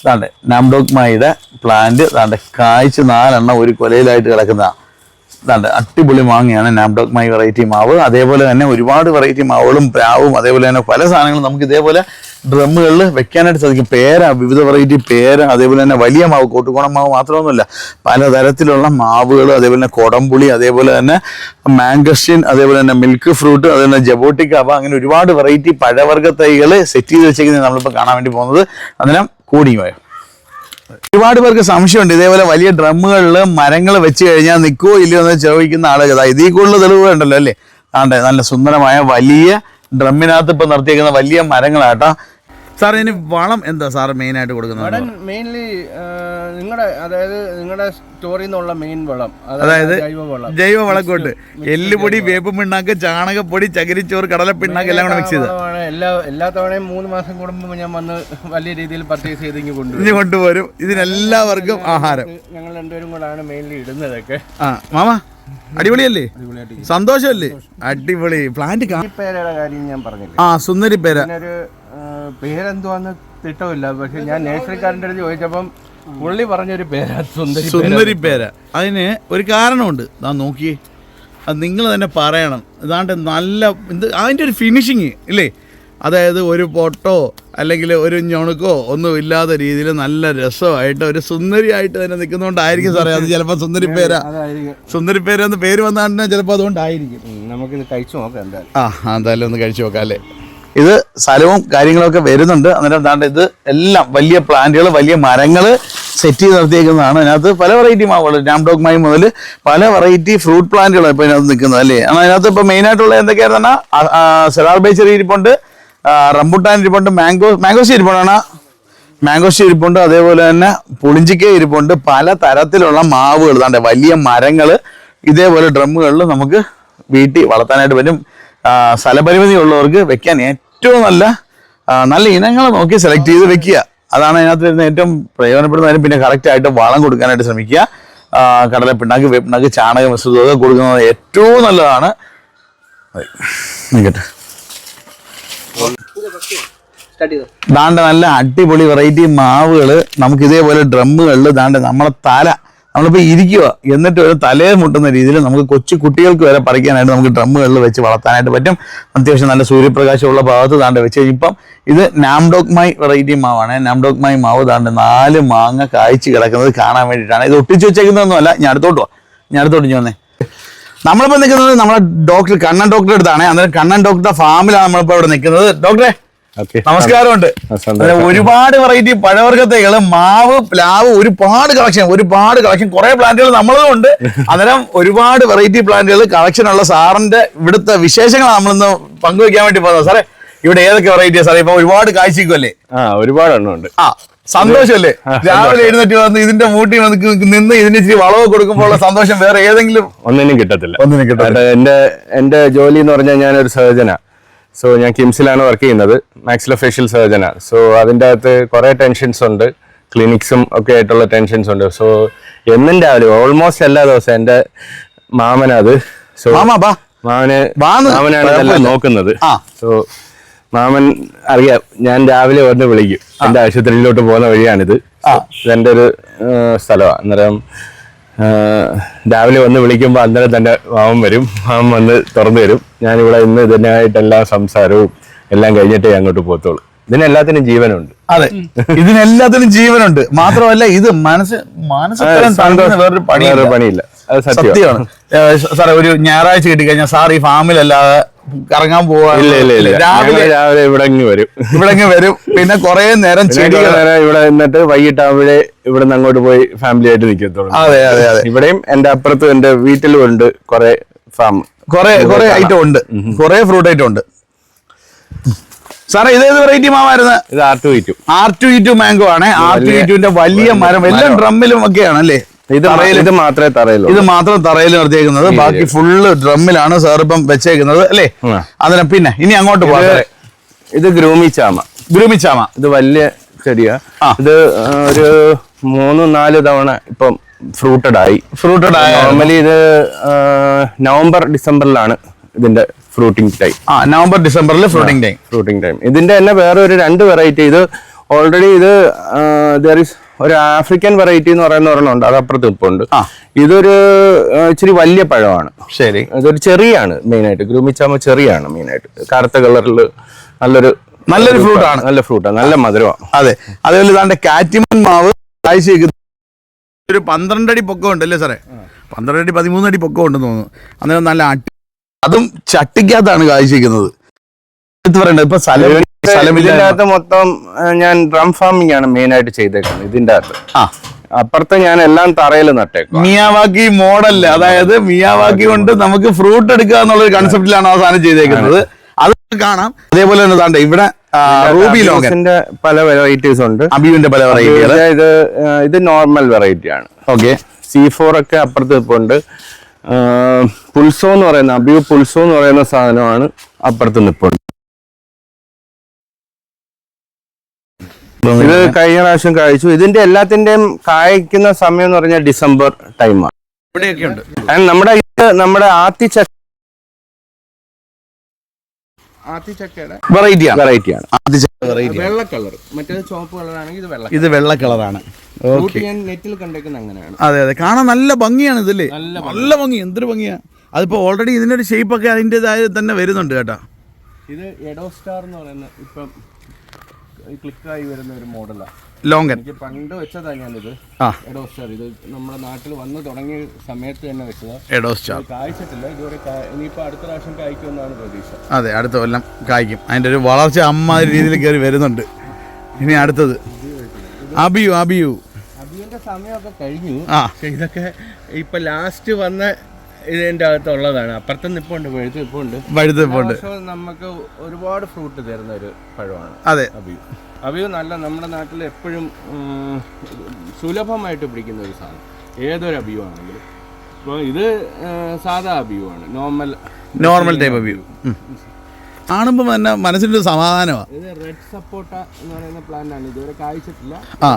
ഇതാണ്ട് നാംഡോക് മായുടെ പ്ലാന്റ് ഇതാണ്ട് കായ്ച്ച് നാലെണ്ണം ഒരു കൊലയിലായിട്ട് കിടക്കുന്ന ഇതാണ്ട് അടിപൊളി മാങ്ങയാണ് നാംഡോക് മായി വെറൈറ്റി മാവ്. അതേപോലെ തന്നെ ഒരുപാട് വെറൈറ്റി മാവുകളും പ്രാവും അതേപോലെ തന്നെ പല സാധനങ്ങളും നമുക്ക് ഇതേപോലെ ഡ്രമ്മുകളിൽ വെക്കാനായിട്ട് സാധിക്കും. പേര വിവിധ വെറൈറ്റി പേര അതേപോലെ തന്നെ വലിയ മാവ് കോട്ടുകോണം മാവ് മാത്രമൊന്നുമല്ല പലതരത്തിലുള്ള മാവുകൾ അതേപോലെ തന്നെ കൊടംപുളി അതേപോലെ തന്നെ മാങ്കസ്റ്റിൻ അതേപോലെ തന്നെ മിൽക്ക് ഫ്രൂട്ട് അതേപോലെ തന്നെ ജബോട്ടിക്ക അങ്ങനെ ഒരുപാട് വെറൈറ്റി പഴവർഗ തൈകൾ സെറ്റ് ചെയ്ത് വെച്ചേക്കുന്നത് നമ്മളിപ്പോൾ കാണാൻ വേണ്ടി പോകുന്നത്. അന്നേരം കൂടിയുമായോ ഒരുപാട് പേർക്ക് സംശയമുണ്ട്. ഇതേപോലെ വലിയ ഡ്രമ്മുകളിൽ മരങ്ങൾ വെച്ച് കഴിഞ്ഞാൽ നിൽക്കുമോ ഇല്ലയോ എന്ന് ചോദിക്കുന്ന ആളുകൾ ഇതിൽ കൂടുതൽ തെളിവുകളുണ്ടല്ലോ അല്ലേ? ആണ്ടെ നല്ല സുന്ദരമായ വലിയ ഡ്രമ്മിനകത്ത് ഇപ്പൊ നിർത്തിയേക്കുന്ന വലിയ മരങ്ങളാട്ടോ. സാർ ഇതിന് വളം എന്താ സാർ മെയിൻ ആയിട്ട് കൊടുക്കുന്നത്? മെയിൻലി നിങ്ങളുടെ അതായത് നിങ്ങളുടെ സ്റ്റോറിൽ നിന്നുള്ള മെയിൻ വളം അതായത് ജൈവവളം. ജൈവ എല്ലുപൊടി വേപ്പ് പിണ്ണാക്ക് ചാണകപ്പൊടി ചകിരിച്ചോറ് കടലപ്പിണ്ണാക്ക് എല്ലാം കൂടെ മിക്സ് ചെയ്ത്. എല്ലാ എല്ലാ തവണയും മൂന്ന് മാസം കൂടുമ്പോൾ ഞാൻ വന്ന് വലിയ രീതിയിൽ പർച്ചേസ് ചെയ്ത് ഇങ്ങ് കൊണ്ടുവരും. ഇനി കൊണ്ടുവരും. ഇതിനെല്ലാവർക്കും ആഹാരം. ഞങ്ങൾ രണ്ടുപേരും കൂടാണ് മെയിൻലി ഇടുന്നതൊക്കെ. ആ മാമ അടിപൊളിയല്ലേ? സന്തോഷമല്ലേ? അടിപൊളി. പ്ലാന്റ് പേരയുടെ കാര്യം ഞാൻ പറഞ്ഞില്ല? ആ സുന്ദരി പേര പേരെന്തുവാന്ന് തിട്ടമില്ല പക്ഷെ ഞാൻ നേഴ്സറിക്കാരന്റെ അടുത്ത് ചോദിച്ചപ്പം പുള്ളി പറഞ്ഞൊരു പേരാ സുന്ദരി സുന്ദരി പേര. അതിന് ഒരു കാരണമുണ്ട്. ഞാൻ നോക്കിയേ. അത് നിങ്ങൾ തന്നെ പറയണം. ഇതാണ്ട് നല്ല ഇത് അതിന്റെ ഒരു ഫിനിഷിങ് ഇല്ലേ? അതായത് ഒരു പൊട്ടോ അല്ലെങ്കിൽ ഒരു ഞൊണുക്കോ ഒന്നും ഇല്ലാത്ത രീതിയിൽ നല്ല രസമായിട്ട് ഒരു സുന്ദരിയായിട്ട് തന്നെ നിൽക്കുന്നതുകൊണ്ടായിരിക്കും സാറേ. അത് ചിലപ്പോൾ സുന്ദരി പേര. സുന്ദരി പേര എന്ന് പേര് വന്നാണ്ട് ചിലപ്പോൾ അതുകൊണ്ടായിരിക്കും. നമുക്ക് നമുക്കിത് കഴിച്ചു നോക്കാം എന്തായാലും. ആ ആ, എന്തായാലും ഒന്ന് കഴിച്ചു നോക്കാം അല്ലേ? ഇത് സ്ഥലവും കാര്യങ്ങളൊക്കെ വരുന്നുണ്ട്. അന്നേരം എന്താണ്ട് ഇത് എല്ലാം വലിയ പ്ലാന്റുകൾ വലിയ മരങ്ങൾ സെറ്റ് ചെയ്ത് നിർത്തിയേക്കുന്നതാണ്. അതിനകത്ത് പല വെറൈറ്റി മാവുകൾ രാംഡോഗ് മായി മുതൽ പല വെറൈറ്റി ഫ്രൂട്ട് പ്ലാന്റുകൾ ഇപ്പോൾ ഇതിനകത്ത് നിൽക്കുന്നത് അല്ലേ? എന്നാൽ അതിനകത്ത് ഇപ്പോൾ മെയിനായിട്ടുള്ള എന്തൊക്കെയായിരുന്നു സെറാർ ബേച്ചറി ഇരിപ്പുണ്ട് റംബുട്ടാൻ ഇരിപ്പുണ്ട് മാംഗോ മാംഗോസ് ഇരിപ്പുണ്ടാണ് മാംഗോസ് ഇരിപ്പുണ്ട് അതേപോലെ തന്നെ പുളിഞ്ചിക്ക ഇരിപ്പുണ്ട്. പല തരത്തിലുള്ള മാവുകൾ താണ്ടെ വലിയ മരങ്ങൾ ഇതേപോലെ ഡ്രമ്മുകളിൽ നമുക്ക് വീട്ടിൽ വളർത്താനായിട്ട് പറ്റും. സ്ഥലപരിമിതി ഉള്ളവർക്ക് വെക്കാൻ ഏറ്റവും നല്ല നല്ല ഇനങ്ങൾ നോക്കി സെലക്ട് ചെയ്ത് വെക്കുക. അതാണ് അതിനകത്ത് വരുന്ന ഏറ്റവും പ്രയോജനപ്പെടുന്ന കാര്യം. പിന്നെ കറക്റ്റ് ആയിട്ട് വളം കൊടുക്കാനായിട്ട് ശ്രമിക്കുക. കടല പിണ്ണാക്ക് വേപ്പിണ്ണാക്ക് ചാണക മിശ്രിതമൊക്കെ കൊടുക്കുന്നത് ഏറ്റവും നല്ലതാണ്. ദാണ്ട നല്ല അടിപൊളി വെറൈറ്റി മാവുകൾ നമുക്ക് ഇതേപോലെ ഡ്രമ്മുകളിൽ ദാണ്ട നമ്മളെ തല നമ്മളിപ്പോൾ ഇരിക്കുക എന്നിട്ട് ഒരു തലയെ മുട്ടുന്ന രീതിയിൽ നമുക്ക് കൊച്ചു കുട്ടികൾക്ക് വരെ പറിക്കാനായിട്ട് നമുക്ക് ഡ്രമ്മുകളിൽ വെച്ച് വളർത്താനായിട്ട് പറ്റും. അത്യാവശ്യം നല്ല സൂര്യപ്രകാശമുള്ള ഭാഗത്ത് താണ്ട് വെച്ച് ഇപ്പം ഇത് നാംഡോക് മൈ വെറൈറ്റി മാവാണ്. നാംഡോക് മൈ മാവ് താണ്ട് നാല് മാങ്ങ കായ്ച്ച് കിടക്കുന്നത് കാണാൻ വേണ്ടിയിട്ടാണ്. ഇത് ഒട്ടിച്ച് വെച്ചേക്കുന്നതൊന്നുമല്ല. ഞാൻ അടുത്തോട്ട് പോവാം ഞാൻ അടുത്തോട്ട് ഞാൻ വന്നേ. നമ്മളിപ്പോൾ നിൽക്കുന്നത് നമ്മുടെ ഡോക്ടർ കണ്ണൻ ഡോക്ടറെ അടുത്താണ്. അന്നേരം കണ്ണൻ ഡോക്ടറുടെ ഫാമിലാണ് നമ്മളിപ്പോൾ ഇവിടെ നിൽക്കുന്നത്. ഡോക്ടറെ നമസ്കാരമുണ്ട്. ഒരുപാട് വെറൈറ്റി പഴവർഗത്തൈകൾ മാവ് പ്ലാവ് ഒരുപാട് കളക്ഷൻ ഒരുപാട് കളക്ഷൻ കുറെ പ്ലാന്റുകൾ നമ്മളതും ഉണ്ട്. അന്നേരം ഒരുപാട് വെറൈറ്റി പ്ലാന്റുകൾ കളക്ഷൻ ഉള്ള സാറിന്റെ ഇവിടുത്തെ വിശേഷങ്ങൾ നമ്മളിന്ന് പങ്കുവെക്കാൻ വേണ്ടി പോകുന്നത്. സാറേ ഇവിടെ ഏതൊക്കെ വെറൈറ്റിയാ സാറേ? ഇപ്പൊ ഒരുപാട് കാഴ്ചക്കുമല്ലേ ആ ഒരുപാട് എണ്ണം ഉണ്ട്. ആ സന്തോഷമല്ലേ? രാവിലെ എഴുന്നേറ്റ് വന്ന് ഇതിന്റെ മൂട്ടി നിന്ന് ഇതിന് ഇച്ചിരി വളവ് കൊടുക്കുമ്പോൾ ഉള്ള സന്തോഷം വേറെ ഏതെങ്കിലും ഒന്നിനും കിട്ടത്തില്ല. ഒന്നിനും കിട്ടത്തില്ല. എന്റെ എന്റെ ജോലി എന്ന് പറഞ്ഞാൽ ഞാനൊരു സർജനാ സോ ഞാൻ കിംസിലാണ് വർക്ക് ചെയ്യുന്നത്. മാക്സിലോ ഫേഷ്യൽ സർജന സോ അതിന്റെ അകത്ത് കുറേ ടെൻഷൻസ് ഉണ്ട്. ക്ലിനിക്സും ഒക്കെ ആയിട്ടുള്ള ടെൻഷൻസ് ഉണ്ട്. സോ എന്നും രാവിലെ ഓൾമോസ്റ്റ് എല്ലാ ദിവസവും എന്റെ മാമനത് സോ മാമന് മാമനാണ് ഇതെല്ലാം നോക്കുന്നത്. സോ മാമൻ അറിയാം ഞാൻ രാവിലെ വന്ന് വിളിക്കും. എന്റെ ആശുപത്രിയിലോട്ട് പോകുന്ന വഴിയാണിത്. ഇതെന്റെ ഒരു സ്ഥലമാണ് അന്നേരം രാവിലെ വന്ന് വിളിക്കുമ്പോൾ അന്നേരം തന്നെ മാമൻ വരും. മാമൻ വന്ന് തുറന്നു തരും. ഞാനിവിടെ ഇന്ന് ഇതിനായിട്ടെല്ലാം സംസാരവും എല്ലാം കഴിഞ്ഞിട്ട് അങ്ങോട്ട് പോകത്തുള്ളൂ. ഇതിനെല്ലാത്തിനും ജീവനുണ്ട്. അതെ. ഇതിനെല്ലാത്തിനും ജീവനുണ്ട്. മാത്രമല്ല ഇത് മനസ്സ് മനസ്സ് ഇത്രയും തണുക്കുന്ന വേറൊരു പണി വേറെ പണിയില്ല. അത് സത്യമാണ്. സാറേ ഒരു ഞായറാഴ്ച കിട്ടിക്കഴിഞ്ഞാൽ സാർ ഈ ഫാമിലല്ലാതെ കറങ്ങാൻ പോവാ. ഇല്ല ഇല്ല ഇല്ല. രാവിലെ ഞങ്ങൾ രാവിലെ ഇവിടെ അങ്ങ് വരും. ഇവിടെ വരും. പിന്നെ കുറെ നേരം ചെടികൾ ഇവിടെ നിന്നിട്ട് വൈകിട്ടാവുമ്പോഴേ ഇവിടെ നിന്ന് അങ്ങോട്ട് പോയി ഫാമിലി ആയിട്ട് നിൽക്കത്തുള്ളൂ അതെ അതെ അതെ. ഇവിടെയും എന്റെ അപ്പുറത്തും എന്റെ വീട്ടിലും ഉണ്ട് കുറെ ഫാം കുറെ കുറെ ഐറ്റം ഉണ്ട്. കുറെ ഫ്രൂട്ട് ഐറ്റം ഉണ്ട്. സാറേ ഇതേത് വെറൈറ്റി മാവായിരുന്നു ഇത് R two ഇറ്റു R two E two mango ആണ്. ആർ ടു ഇ ടുവിന്റെ വലിയ മരം. എല്ലാം ഡ്രമ്മിലും ഒക്കെയാണ് അല്ലേ? ഇത് ഇത് മാത്രമേ തറയുള്ളൂ ഇത് മാത്രം തറയിൽ നിർത്തിയേക്കുന്നത്. ബാക്കി ഫുള്ള് ഡ്രമ്മിലാണ് സാർ ഇപ്പം വെച്ചേക്കുന്നത് അല്ലേ. അതിന് പിന്നെ ഇനി അങ്ങോട്ട് പോകാം. ഇത് ഗ്രൂമിച്ചാമ ഗ്രൂമിച്ചാമ ഇത് വലിയ ചെടിയാ. ഇത് ഒരു മൂന്ന് നാല് തവണ ഇപ്പം ഫ്രൂട്ടഡ് ആയി. ഫ്രൂട്ടഡ് ആയി നോർമലി ഇത് നവംബർ ഡിസംബറിലാണ് ഇതിന്റെ ഫ്രൂട്ടിംഗ് ടൈം ആ നവംബർ ഡിസംബറിൽ ഫ്രൂട്ടിംഗ് ടൈം ഫ്രൂട്ടിംഗ് ടൈം ഇതിന്റെ തന്നെ വേറെ ഒരു രണ്ട് വെറൈറ്റി ഇത് ഓൾറെഡി ഇത് ദർ ഇസ് ഒരു ആഫ്രിക്കൻ വെറൈറ്റി എന്ന് പറയുന്ന ഒരെണ്ണം ഉണ്ട്. അത് അപ്പുറത്ത് ഉപ്പുണ്ട്. ഇതൊരു ഇച്ചിരി വലിയ പഴമാണ്. ശരി. ഇതൊരു ചെറിയാണ് മെയിനായിട്ട് ഗ്രൂമിച്ചാമ ചെറിയാണ് മെയിനായിട്ട് കറുത്ത കളറിൽ നല്ലൊരു നല്ലൊരു ഫ്രൂട്ടാണ്. നല്ല ഫ്രൂട്ടാണ്. നല്ല മധുരമാണ്. അതെ. അതേപോലെ ഇതാണ്ട് കാറ്റിമൻ മാവ് കാഴ്ച ഒരു പന്ത്രണ്ട് അടി ഉണ്ട് അല്ലേ സാറേ? പന്ത്രണ്ട് അടി പതിമൂന്ന് അടി പൊക്കം ഉണ്ടെന്ന് തോന്നുന്നു. അന്നേരം നല്ല അതും ചട്ടിക്കകത്താണ് കാഴ്ചക്കുന്നത് എടുത്ത് പറയണ്ടത് ഇപ്പൊ സ്ഥലം ഇതിന്റെ അകത്ത് മൊത്തം ഞാൻ ഡ്രം ഫാമിംഗ് ആണ് മെയിൻ ആയിട്ട് ചെയ്തേക്കുന്നത് ഇതിന്റെ അകത്ത് ആ. അപ്പുറത്ത് ഞാൻ എല്ലാം തറയിൽ നട്ടേക്കും മിയാവാക്കി മോഡൽ അതായത് മിയാവാക്കി കൊണ്ട് നമുക്ക് ഫ്രൂട്ട് എടുക്കുക എന്നുള്ള ഒരു കൺസെപ്റ്റിലാണ് ആ സാധനം ചെയ്തേക്കുന്നത്. അത്. കാണാം. അതേപോലെ തന്നെ താണ്ട് ഇവിടെ റൂബി ലോഗൻ പല വെറൈറ്റീസ് ഉണ്ട്. അബിയുവിന്റെ പല വെറൈറ്റീസ് ഇത് ഇത് നോർമൽ വെറൈറ്റി ആണ്. ഓക്കെ സി ഫോർ ഒക്കെ അപ്പുറത്ത് നിൽപ്പുണ്ട് ഉണ്ട് പുൽസോ എന്ന് പറയുന്ന അബിയു പുൽസോ എന്ന് പറയുന്ന സാധനമാണ് അപ്പുറത്ത് നിൽപ്പുണ്ട് ഇത് കഴിഞ്ഞ പ്രാവശ്യം കഴിച്ചു. ഇതിന്റെ എല്ലാത്തിന്റെയും കായ്ക്കുന്ന സമയം എന്ന് പറഞ്ഞാൽ ഡിസംബർ ടൈമാണ് നമ്മുടെ ഇത് നമ്മുടെ ആത്തിച്ച ആത്തിച്ചക്കയുടെ വെറൈറ്റിയാണ് വെറൈറ്റിയാണ് വെറൈറ്റി വെള്ള കളർ. മറ്റേത് ചുവപ്പ് കളറാണെങ്കിൽ ഇത് വെള്ള ഇത് വെള്ള കളറാണ്. ഫ്രൂട്ട് ഞാൻ നെറ്റിൽ കണ്ടേക്കുന്ന അങ്ങനെയാണ്. അതെ അതെ. കാണാൻ നല്ല ഭംഗിയാണ് ഇതല്ലേ നല്ല ഭംഗി. എന്തൊരു ഭംഗിയാ. അതിപ്പോ ഓൾറെഡി ഇതിന്റെ ഒരു ഷേപ്പ് ഒക്കെ അതിന്റെതായ തന്നെ വരുന്നുണ്ട് കേട്ടാ. ഇത് എഡോ സ്റ്റാർ എന്ന് പറയുന്ന ഇപ്പം ക്ലിക്കായി വരുന്ന ഒരു മോഡലാണ് ലോങ്കൻ എനിക്ക് പണ്ട് വെച്ചതാ ഞാനിത്. എഡോസ്റ്റാർ സ്റ്റാർ ഇത് നമ്മുടെ നാട്ടിൽ വന്ന് തുടങ്ങിയ സമയത്ത് തന്നെ വെച്ചതാ. എഡോസ്റ്റാർ കായ്ച്ചിട്ടില്ല ഇതുവരെ ഇനിയിപ്പോ അടുത്ത പ്രാവശ്യം കായ്ക്കുമെന്നാണ് പ്രതീക്ഷ. അതെ അടുത്ത കൊല്ലം കായ്ക്കും. അതിന്റെ ഒരു വളർച്ച അമ്മ രീതിയിൽ കയറി വരുന്നുണ്ട്. ഇനി അടുത്തത്. അബിയു അബിയു. അബിയന്റെ സമയമൊക്കെ കഴിഞ്ഞു. ഇതൊക്കെ ഇപ്പൊ ലാസ്റ്റ് വന്ന ഇതിന്റെ അകത്തുള്ളതാണ്. അപ്പുറത്ത് നിപ്പുണ്ട് വെഴുത്ത് നിപ്പുണ്ട് വഴുത്ത് വർഷവും നമുക്ക് ഒരുപാട് ഫ്രൂട്ട് തരുന്ന ഒരു പഴമാണ്. അതെ. അബിയു അബിയു നല്ല നമ്മുടെ നാട്ടിൽ എപ്പോഴും സുലഭമായിട്ട് പിടിക്കുന്ന ഒരു സാധനം. ഏതൊരു അബിയു ആണെങ്കിലും. അപ്പോൾ ഇത് സാധാ അബിയു ആണ്. Normal normal type abiu. കാണുമ്പോൾ തന്നെ മനസ്സിന്റെ ഒരു സമാധാനമാണ് ഇത് റെഡ് സപ്പോട്ട എന്ന് പറയുന്ന പ്ലാന്റ് ആണ്. ഇതുവരെ കായ്ച്ചിട്ടില്ല. ആ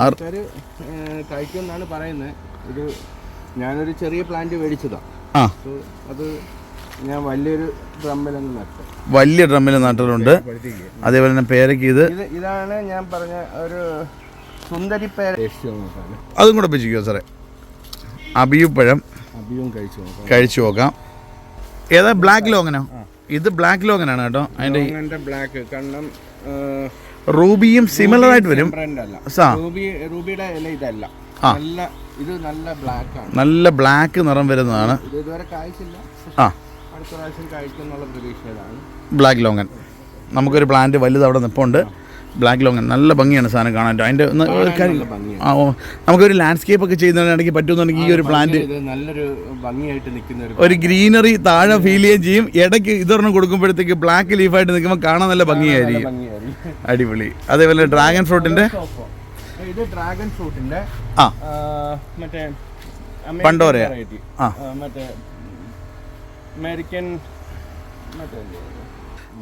കഴിക്കും എന്നാണ് പറയുന്നത്. ഇത് ഞാനൊരു ചെറിയ പ്ലാന്റ് മേടിച്ചതാണ് ആ. അത് ഞാൻ വലിയൊരു ഡ്രമ്മിലൊന്ന് നട്ടു. വലിയ ഡ്രമ്മിൽ നട്ടിട്ടുണ്ട്. അതേപോലെ തന്നെ പേരയ്ക്ക് ഇത്. ഇത് ഇതാണ് ഞാൻ പറഞ്ഞ ഒരു സുന്ദരി പേര അതും കൂടെ വെച്ചിരിക്കുമോ സാറേ? അബിയുപ്പഴം അബിയും കഴിച്ചു നോക്കാം. കഴിച്ചു നോക്കാം. ഏതാ ബ്ലാക്ക് ലോങ്ങനോ ഇത് ബ്ലാക്ക് ലോങ്ങനാണ് കേട്ടോ. അതിന്റെ ബ്ലാക്ക് കണ്ണം റൂബിയും സിമിലർ ആയിട്ട് വരും. റൂബി റൂബിയുടെ ഇല ഇതല്ല. നല്ല ഇത് നല്ല ബ്ലാക്ക് ആണ്. നല്ല ബ്ലാക്ക് നിറം വരുന്നതാണ്. ഇത് ഇതുവരെ കായ്ച്ചില്ല. ആ. അടുത്ത പ്രാവശ്യം കഴിക്കും എന്നുള്ള പ്രതീക്ഷയിലാണ്. ബ്ലാക്ക് ലോങ്ങൻ നമുക്കൊരു പ്ലാന്റ് വലുത് അവിടെ നിപ്പുണ്ട്. ബ്ലാക്ക് ലോങ്ങൻ നല്ല ഭംഗിയാണ് സാധനം കാണാൻ. അതിന്റെ ഒന്ന് ആ ഓ. നമുക്കൊരു ലാൻഡ്സ്കേപ്പ് ഒക്കെ ചെയ്യുന്നതിനാണെങ്കിൽ പറ്റുമെന്നുണ്ടെങ്കിൽ ഈ ഒരു പ്ലാന്റ് നല്ലൊരു ഭംഗിയായിട്ട് നിൽക്കുന്ന ഒരു ഗ്രീനറി താഴെ ഫീൽ ചെയ്യുകയും ചെയ്യും. ഇടയ്ക്ക് ഇതൊരെണ്ണം കൊടുക്കുമ്പോഴത്തേക്ക് ബ്ലാക്ക് ലീഫായിട്ട് നിൽക്കുമ്പോൾ കാണാൻ നല്ല ഭംഗിയായിരിക്കും. ഭംഗിയായിരിക്കും. അടിപൊളി. അതേപോലെ ഡ്രാഗൺ ഫ്രൂട്ടിന്റെ ഇത് ഡ്രാഗൺ ഫ്രൂട്ടിന്റെ ആ. മറ്റേ പണ്ടോരയാ? ആ. മറ്റേ അമേരിക്കൻ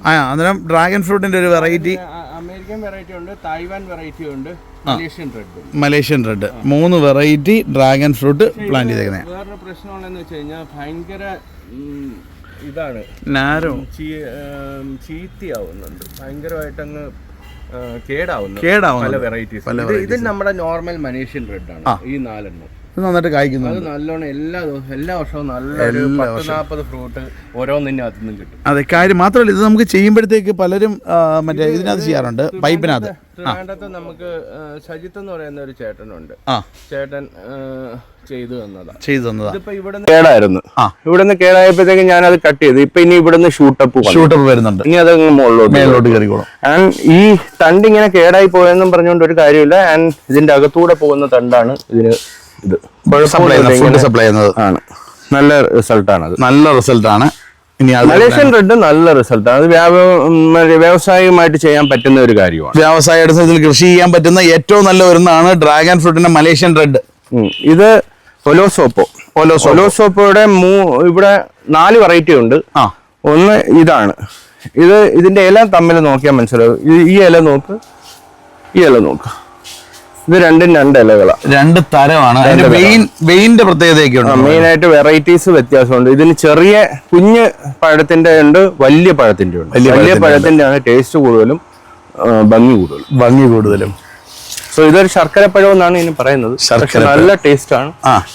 ആ അന്നേരം ഡ്രാഗൺ ഫ്രൂട്ടിന്റെ ഒരു വെറൈറ്റി അമേരിക്കൻ വെറൈറ്റി ഉണ്ട് തായ്വാൻ വെറൈറ്റി ഉണ്ട് മലേഷ്യൻ റെഡ് മലേഷ്യൻ റെഡ് മൂന്ന് വെറൈറ്റി ഡ്രാഗൺ ഫ്രൂട്ട് പ്ലാന്റ് ചെയ്തേക്കുന്നത് വേറൊരു പ്രശ്നമുള്ളതെന്ന് വെച്ച് കഴിഞ്ഞാൽ ഭയങ്കര ഇതാണ്. നാരോ? ചീത്തയാവുന്നുണ്ട്. ഭയങ്കരമായിട്ട് അങ്ങ് കേടാവുന്നു. പല വെറൈറ്റീസ് ഇത് നമ്മുടെ നോർമൽ മനീഷ്യൻ റെഡ് ആണ്. ഈ നാലെണ്ണം. നന്നായിട്ട് കായ്ക്കുന്നുണ്ട്. അത് നല്ലോണം എല്ലാ ദിവസവും എല്ലാ വർഷവും നല്ല പത്ത് നാൽപ്പത് ഫ്രൂട്ട് ഓരോന്നിനും നിന്നും കിട്ടും. അതെ കാര്യം മാത്രമല്ല ഇത് നമുക്ക് ചെയ്യുമ്പോഴത്തേക്ക് പലരും മറ്റേ ഇതിനകത്ത് ചെയ്യാറുണ്ട് പൈപ്പിനകത്ത്. ട്രിവാൻഡ്രത്ത് നമുക്ക് സജിത്ത് എന്ന് പറയുന്ന ഒരു ചേട്ടനുണ്ട്. ആ. ചേട്ടൻ ചെയ്തു തന്നതാ. ചെയ്തു തന്നതാ. ഇതിപ്പോ ഇവിടെ കേടായിരുന്നു. ആ. ഇവിടുന്ന് കേടായപ്പോഴത്തേക്ക് ഞാൻ അത് കട്ട് ചെയ്തു. ഇപ്പൊ ഇനി ഇവിടുന്ന് ഷൂട്ടപ്പ് ഷൂട്ടപ്പ് വരുന്നുണ്ട്. ഇനി അതങ്ങ് മുകളിലോട്ട് മേലോട്ട് കയറിക്കോളും. ആൻഡ് ഈ തണ്ട് ഇങ്ങനെ കേടായി പോയെന്നും പറഞ്ഞുകൊണ്ട് ഒരു കാര്യമില്ല. ആൻഡ് ഇതിന്റെ അകത്തൂടെ പോകുന്ന തണ്ടാണ് ഇതിന് ഇത് സപ്ലൈ ഫുഡ് സപ്ലൈ ചെയ്യുന്നത് ആണ്. നല്ല റിസൾട്ടാണ് അത് നല്ല റിസൾട്ടാണ് ഇനി മലേഷ്യൻ റെഡ് നല്ല റിസൾട്ടാണ് അത് വ്യാവസായികമായിട്ട് ചെയ്യാൻ പറ്റുന്ന ഒരു കാര്യമാണ്. വ്യവസായ അടിസ്ഥാനത്തിൽ കൃഷി ചെയ്യാൻ പറ്റുന്ന ഏറ്റവും നല്ല ഒരുന്നാണ് ഡ്രാഗൺ ഫ്രൂട്ടിന്റെ മലേഷ്യൻ റെഡ് ഇത് ഒലോസോപ്പോ. ഒലോസോ ഒലോസോപ്പോയുടെ മൂ ഇവിടെ നാല് വെറൈറ്റി ഉണ്ട്. ആ. ഒന്ന് ഇതാണ്. ഇത് ഇതിന്റെ ഇല തമ്മിൽ നോക്കിയാൽ മനസ്സിലാവും. ഈ ഇല നോക്ക്. ഈ ഇല നോക്ക്. ഇത് രണ്ടും രണ്ട് ഇലകളാണ് രണ്ട് തരമാണ്. മെയിൻ വെയിൻ വെയിന്റെ പ്രത്യേകതയൊക്കെ ഉണ്ട്? മെയിൻ ആയിട്ട് വെറൈറ്റീസ് വ്യത്യാസമുണ്ട്. ഇതിന് ചെറിയ കുഞ്ഞ് പഴത്തിന്റെ ഉണ്ട് വലിയ പഴത്തിന്റെ ഉണ്ട്. വലിയ പഴത്തിന്റെ ആണ് ടേസ്റ്റ് കൂടുതലും ഭംഗി കൂടുതലും. ഭംഗി കൂടുതലും. സോ ഇതൊരു ശർക്കര പഴം എന്നാണ് ഇതിന് പറയുന്നത്. നല്ല ടേസ്റ്റ് ആണ്.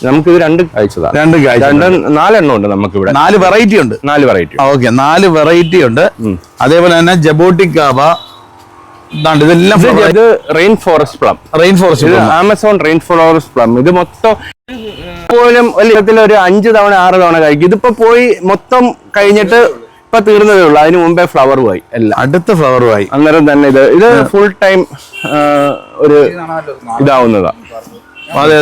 നമുക്ക് ഇത് രണ്ട് കഴിച്ചതാണ് രണ്ട് രണ്ട് നാലെണ്ണം ഉണ്ട് നമുക്ക് ഇവിടെ നാല് വെറൈറ്റി ഉണ്ട്. നാല് വെറൈറ്റി ഓക്കെ നാല് വെറൈറ്റി ഉണ്ട്. അതേപോലെ തന്നെ ജബോട്ടിക് കാവ ഇതാണ്ട് ഇതെല്ലാം ഇത് റെയിൻ ഫോറസ്റ്റ് പ്ലം റെയിൻ ഇത് forest Amazon rain forest plum ഇത് മൊത്തം പോലും വലിയത്തിൽ ഒരു അഞ്ച് തവണ ആറ് തവണ കഴിക്കും. ഇതിപ്പോ പോയി മൊത്തം കഴിഞ്ഞിട്ട് ഇപ്പൊ തീർന്നതേ ഉള്ളൂ. അതിന് മുമ്പേ ഫ്ലവർ പോയി. എല്ലാം. അടുത്ത പോയി അന്നേരം തന്നെ ഇത് ഇത് ഫുൾ ടൈം ഒരു ഇതാവുന്നതാ. അതെ